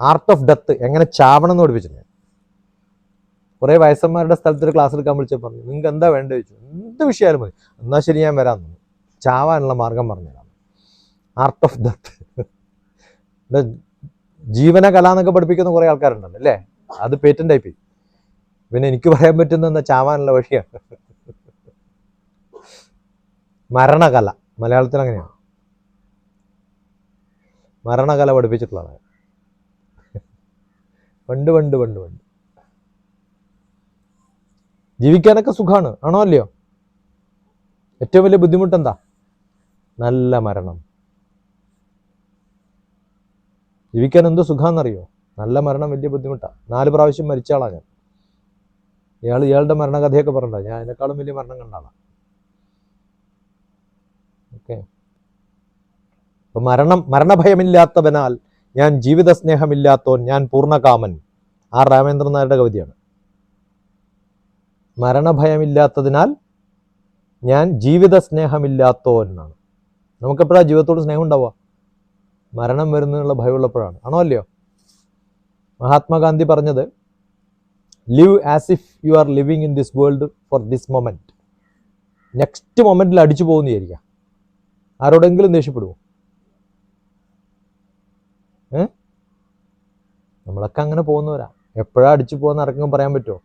Art of death എങ്ങനെ ചാവണം എന്ന് പഠിപ്പിച്ചിട്ടുണ്ട് കുറേ വയസ്സന്മാരുടെ സ്ഥലത്ത് ഒരു ക്ലാസ് എടുക്കാൻ വിളിച്ചാൽ പറഞ്ഞു നിങ്ങൾക്ക് എന്താ വേണ്ടത് ചോദിച്ചു. എന്ത് വിഷയമായാലും മതി. എന്നാൽ ശരി ഞാൻ വരാൻ തന്നു ചാവാനുള്ള മാർഗം പറഞ്ഞുതരാം. ആർട്ട് ഓഫ് ഡെത്ത് ജീവന കല എന്നൊക്കെ പഠിപ്പിക്കുന്ന കുറേ ആൾക്കാരുണ്ടല്ലോ അല്ലേ? അത് പേറ്റന്റ് ആയി പോയി. പിന്നെ എനിക്ക് പറയാൻ പറ്റുന്ന എന്താ? ചാവാനുള്ള വഴിയാണ്. മരണകല. മലയാളത്തിൽ അങ്ങനെയാണ് മരണകല പഠിപ്പിച്ചിട്ടുള്ളതാണ് പണ്ട് പണ്ട് പണ്ട് പണ്ട് ജീവിക്കാനൊക്കെ സുഖമാണ് ആണോ അല്ലയോ? ഏറ്റവും വലിയ ബുദ്ധിമുട്ട് എന്താ നല്ല മരണം. ജീവിക്കാൻ എന്ത് സുഖാന്നറിയോ? നല്ല മരണം വലിയ ബുദ്ധിമുട്ടാണ് നാല് പ്രാവശ്യം മരിച്ച ആളാ ഞാൻ. ഇയാൾ ഇയാളുടെ മരണകഥയൊക്കെ പറഞ്ഞ ഞാൻ അതിനേക്കാളും വലിയ മരണം കണ്ട ആളാണ് ഓക്കെ. അപ്പൊ മരണം മരണഭയമില്ലാത്തവനാൽ ഞാൻ ജീവിത സ്നേഹമില്ലാത്തോൻ ഞാൻ പൂർണകാമൻ. ആർ രാമേന്ദ്രൻ നായരുടെ കവിതയാണ്. മരണഭയമില്ലാത്തതിനാൽ ഞാൻ ജീവിത സ്നേഹമില്ലാത്തോൻ എന്നാണ് നമുക്കെപ്പോഴാണ് ജീവിതത്തോട് സ്നേഹം ഉണ്ടാവുക? മരണം വരുന്നതിനുള്ള ഭയമുള്ളപ്പോഴാണ്. ആണോ അല്ലയോ? മഹാത്മാഗാന്ധി പറഞ്ഞത് live as if you are living in this world for this moment next മൊമെന്റിൽ അടിച്ചു പോകുന്ന വിചാരിക്കുക ആരോടെങ്കിലും ദേഷ്യപ്പെടുമോ ഏ? നമ്മളൊക്കെ അങ്ങനെ പോകുന്നവരാ. എപ്പോഴാ അടിച്ചു പോകുന്ന ഇറക്കം പറയാൻ പറ്റുമോ?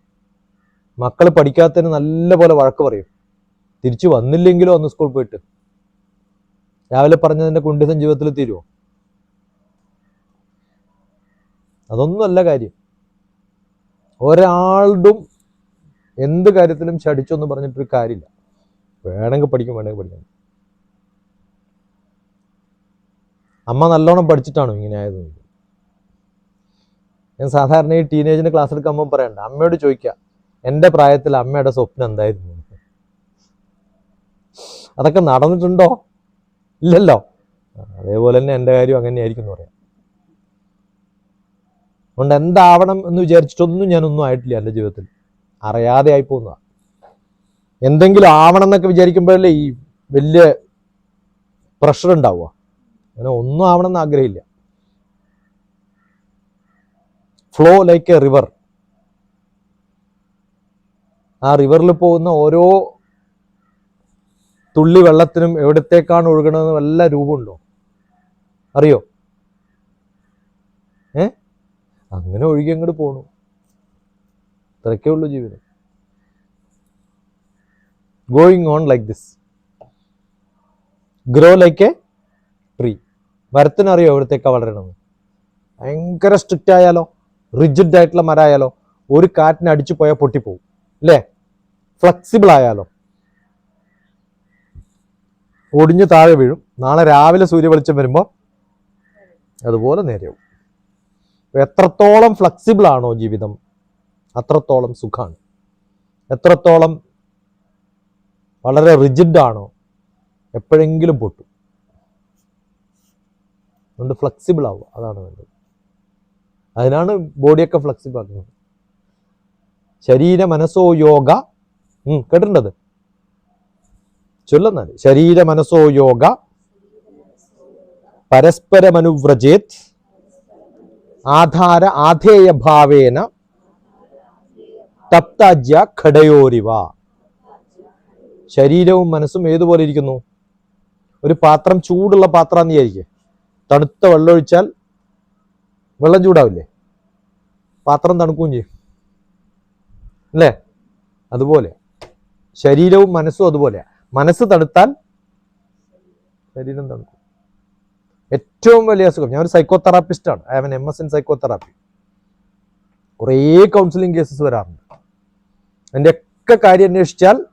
മക്കൾ പഠിക്കാത്തതിന് നല്ല പോലെ വഴക്ക് പറയും. തിരിച്ചു വന്നില്ലെങ്കിലോ അന്ന് സ്കൂളിൽ പോയിട്ട്. രാവിലെ പറഞ്ഞതിന്റെ കുണ്ഠിതം ജീവിതത്തിൽ തീരുമോ അതൊന്നുമല്ല കാര്യം. ഒരാളും എന്ത് കാര്യത്തിലും ചടിച്ചൊന്നും പറഞ്ഞിട്ടൊരു കാര്യമില്ല. വേണമെങ്കിൽ പഠിക്കും വേണമെങ്കിൽ പഠിക്കണം അമ്മ നല്ലോണം പഠിച്ചിട്ടാണോ ഇങ്ങനെ ആയത് ഞാൻ സാധാരണ ഈ ടീനേജിന് ക്ലാസ് എടുക്കുമ്പോൾ പറയണ്ട. അമ്മയോട് ചോദിക്കുക എന്റെ പ്രായത്തിൽ അമ്മയുടെ സ്വപ്നം എന്തായിരുന്നു? അതൊക്കെ നടന്നിട്ടുണ്ടോ? ഇല്ലല്ലോ. അതേപോലെ തന്നെ എന്റെ കാര്യം അങ്ങനെയായിരിക്കും എന്ന് പറയാം. അതുകൊണ്ട് എന്താവണം എന്ന് വിചാരിച്ചിട്ടൊന്നും ഞാനൊന്നും ആയിട്ടില്ല എന്റെ ജീവിതത്തിൽ. അറിയാതെ ആയി പോകുന്നതാണ് എന്തെങ്കിലും ആവണം എന്നൊക്കെ വിചാരിക്കുമ്പോഴല്ലേ ഈ വലിയ പ്രഷർ ഉണ്ടാവുക. അങ്ങനെ ഒന്നും ആവണം എന്ന് ആഗ്രഹമില്ല. ഫ്ലോ ലൈക്ക് എ റിവർ ആ റിവറിൽ പോകുന്ന ഓരോ തുള്ളി വെള്ളത്തിനും എവിടത്തേക്കാണ് ഒഴുകണമെന്ന് വല്ല രൂപമുണ്ടോ? അറിയോ? ഏ? അങ്ങനെ ഒഴുകി അങ്ങോട്ട് പോണു. ഇത്രയ്ക്കേ ഉള്ളൂ ജീവിതം. Going on like this grow like a tree മരത്തിനറിയോ എവിടത്തേക്കാണ് വളരണമെന്ന് ഭയങ്കര സ്ട്രിക്റ്റ് ആയാലോ? റിജിഡ് ആയിട്ടുള്ള മരമായാലോ ഒരു കാറ്റിന് അടിച്ചു പോയാൽ പൊട്ടിപ്പോവും അല്ലേ? ഫ്ലെക്സിബിൾ ആയാലോ. ഒടിഞ്ഞു താഴെ വീഴും. നാളെ രാവിലെ സൂര്യവെളിച്ചം വരുമ്പോൾ അതുപോലെ നേരെയാവും. എത്രത്തോളം ഫ്ലെക്സിബിൾ ആണോ ജീവിതം അത്രത്തോളം സുഖമാണ് എത്രത്തോളം വളരെ റിജിഡ് ആണോ എപ്പോഴെങ്കിലും പൊട്ടും. അതുകൊണ്ട് ഫ്ലെക്സിബിൾ ആവുക അതാണ് വേണ്ടത്. അതിനാണ് ബോഡിയൊക്കെ ഫ്ലെക്സിബിൾ ആക്കുന്നത്. ശരീര മനസ്സോ യോഗ കേട്ടിട്ടുണ്ടത്? ചൊല്ലുന്നത്. ശരീര മനസ്സോ യോഗ പരസ്പരമനുവ്രജേത് ആധാര ആധേയ ഭാവേന തപ്താജ്യ ഘടയോരിവ. ശരീരവും മനസ്സും ഏതുപോലെ ഇരിക്കുന്നു? ഒരു പാത്രം ചൂടുള്ള പാത്രം വിചാരിക്കുക തണുത്ത വെള്ളം ഒഴിച്ചാൽ വെള്ളം ചൂടാവില്ലേ? പാത്രം തണുക്കുകയും ചെയ്യും. അല്ലേ? അതുപോലെ. ശരീരവും മനസ്സും അതുപോലെ. മനസ്സ് തണുത്താൽ ശരീരം തണുക്കും. ഏറ്റവും വലിയ അസുഖം. ഞാൻ ഒരു സൈക്കോതെറാപ്പിസ്റ്റാണ് I have an M S in psychotherapy കുറേ കൗൺസിലിംഗ് കേസസ് വരാറുണ്ട്. അതിന്റെ ഒക്കെ കാര്യം അന്വേഷിച്ചാൽ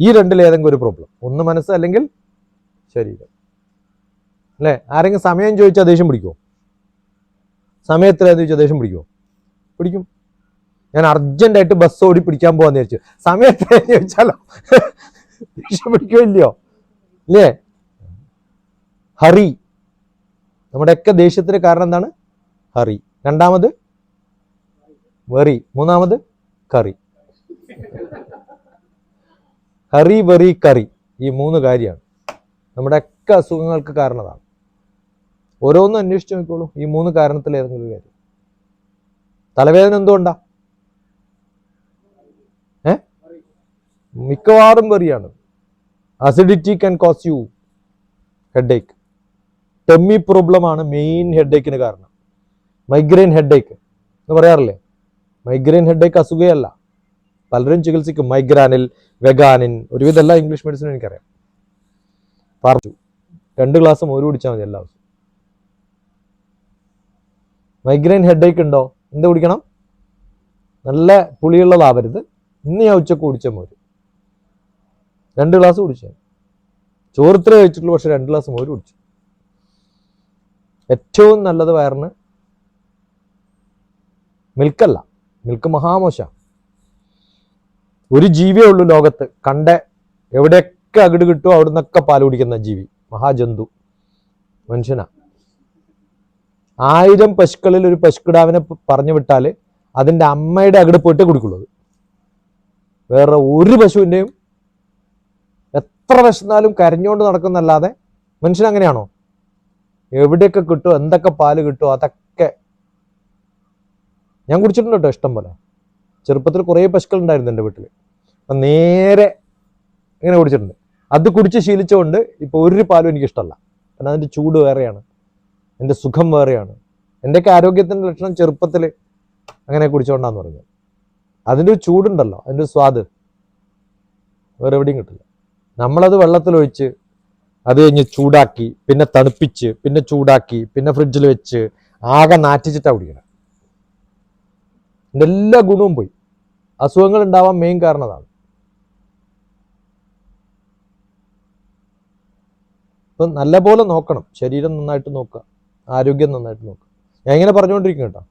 ഈ രണ്ടിലേതെങ്കിലും ഒരു പ്രോബ്ലം ഒന്ന് മനസ്സ് അല്ലെങ്കിൽ ശരീരം. അല്ലേ? ആരെങ്കിലും സമയം ചോദിച്ചാൽ ദേഷ്യം പിടിക്കുമോ സമയത്തിലേന്ന് ചോദിച്ചാൽ ദേഷ്യം പിടിക്കുമോ പിടിക്കും. ഞാൻ അർജന്റായിട്ട് ബസ് ഓടി പിടിക്കാൻ പോകാന്ന് വിചാരിച്ചു. സമയത്ത് ചോദിച്ചാലോ? ദേഷ്യം പിടിക്കുമോ ഇല്ലയോ? ഇല്ലേ? ഹറി. നമ്മുടെയൊക്കെ ദേഷ്യത്തിന് കാരണം എന്താണ്? ഹറി. രണ്ടാമത് വെറി. മൂന്നാമത് കറി. ഹറി വെറി കറി. ഈ മൂന്ന് കാര്യമാണ്. നമ്മുടെയൊക്കെ അസുഖങ്ങൾക്ക് കാരണതാണ്. ഓരോന്നും അന്വേഷിച്ച് നോക്കിക്കോളൂ. ഈ മൂന്ന് കാരണത്തിൽ ഏതെങ്കിലും ഒരു കാര്യം. തലവേദന എന്തുകൊണ്ടാ? ഏ? മിക്കവാറും വെറിയാണ്. Acidity can cause you headache tummy problem ആണ് മെയിൻ ഹെഡേക്കിന് കാരണം. മൈഗ്രെയിൻ ഹെഡേക്ക് എന്ന് പറയാറില്ലേ? മൈഗ്രെയിൻ ഹെഡേക്ക് അസുഖയല്ല. പലരും ചികിത്സിക്കും. മൈഗ്രാനിൽ വെഗാനിൻ ഒരുവിധം എല്ലാ ഇംഗ്ലീഷ് മെഡിസിനും എനിക്കറിയാം. പറഞ്ഞു രണ്ട് ഗ്ലാസ് മോര് കുടിച്ചാൽ മതി എല്ലാ ദിവസവും. മൈഗ്രെയിൻ ഹെഡേക്ക് ഉണ്ടോ? എന്ത് കുടിക്കണം? നല്ല പുളിയുള്ളതാവരുത് ഇന്ന് ഞാൻ ഉച്ചയ്ക്ക് കുടിച്ച മോര്. രണ്ട് ഗ്ലാസ് കുടിച്ചാൽ ചോറിത്ര കഴിച്ചിട്ടുള്ളൂ പക്ഷെ രണ്ട് ഗ്ലാസ് മോര് കുടിച്ചു. ഏറ്റവും നല്ലത് വയറിന് മിൽക്കല്ല. മിൽക്ക് മഹാമോശ. ഒരു ജീവിയേ ഉള്ളൂ ലോകത്ത്. കണ്ട എവിടെയൊക്കെ അകിട് കിട്ടുമോ അവിടുന്നൊക്കെ പാൽ കുടിക്കുന്ന ജീവി. മഹാജന്തു. മനുഷ്യനാ. ആയിരം പശുക്കളിൽ ഒരു പശുക്കിടാവിനെ പറഞ്ഞു വിട്ടാൽ അതിന്റെ അമ്മയുടെ അകിട് പോയിട്ടേ കുടിക്കുള്ളൂ. വേറെ ഒരു പശുവിന്റെയും എത്ര വിശന്നാലും കരഞ്ഞുകൊണ്ട് നടക്കുന്നല്ലാതെ മനുഷ്യൻ അങ്ങനെയാണോ? എവിടെയൊക്കെ കിട്ടും എന്തൊക്കെ പാൽ കിട്ടുമോ അതൊക്കെ. ഞാൻ കുടിച്ചിട്ടുണ്ട് കേട്ടോ ഇഷ്ടം പോലെ. ചെറുപ്പത്തിൽ കുറേ പശുക്കൾ ഉണ്ടായിരുന്നു എന്റെ വീട്ടിൽ അപ്പം നേരെ ഇങ്ങനെ കുടിച്ചിട്ടുണ്ട്. അത് കുടിച്ച് ശീലിച്ചുകൊണ്ട് ഇപ്പോൾ ഒരു പാലും എനിക്കിഷ്ടമല്ല. കാരണം അതിന്റെ ചൂട് വേറെയാണ്. എന്റെ സുഖം വേറെയാണ്. എന്റെയൊക്കെ ആരോഗ്യത്തിന്റെ ലക്ഷണം ചെറുപ്പത്തിൽ അങ്ങനെ കുടിച്ചോണ്ടാന്ന് പറഞ്ഞു. അതിന്റെ ഒരു ചൂടുണ്ടല്ലോ അതിന്റെ ഒരു സ്വാദ്. വേറെ എവിടെയും കിട്ടില്ല. നമ്മളത് വെള്ളത്തിലൊഴിച്ച് അത് കഴിഞ്ഞ് ചൂടാക്കി പിന്നെ തണുപ്പിച്ച് പിന്നെ ചൂടാക്കി പിന്നെ ഫ്രിഡ്ജിൽ വെച്ച് ആകെ നാറ്റിച്ചിട്ടാണ് കുടിക്കണം. എന്റെ എല്ലാ ഗുണവും പോയി. അസുഖങ്ങൾ ഉണ്ടാവാൻ മെയിൻ കാരണം അതാണ്. ഇപ്പം നല്ലപോലെ നോക്കണം. ശരീരം നന്നായിട്ട് നോക്കുക. ആരോഗ്യം നന്നായിട്ട് നോക്കുക ഞാൻ ഇങ്ങനെ പറഞ്ഞുകൊണ്ടിരിക്കും കേട്ടോ.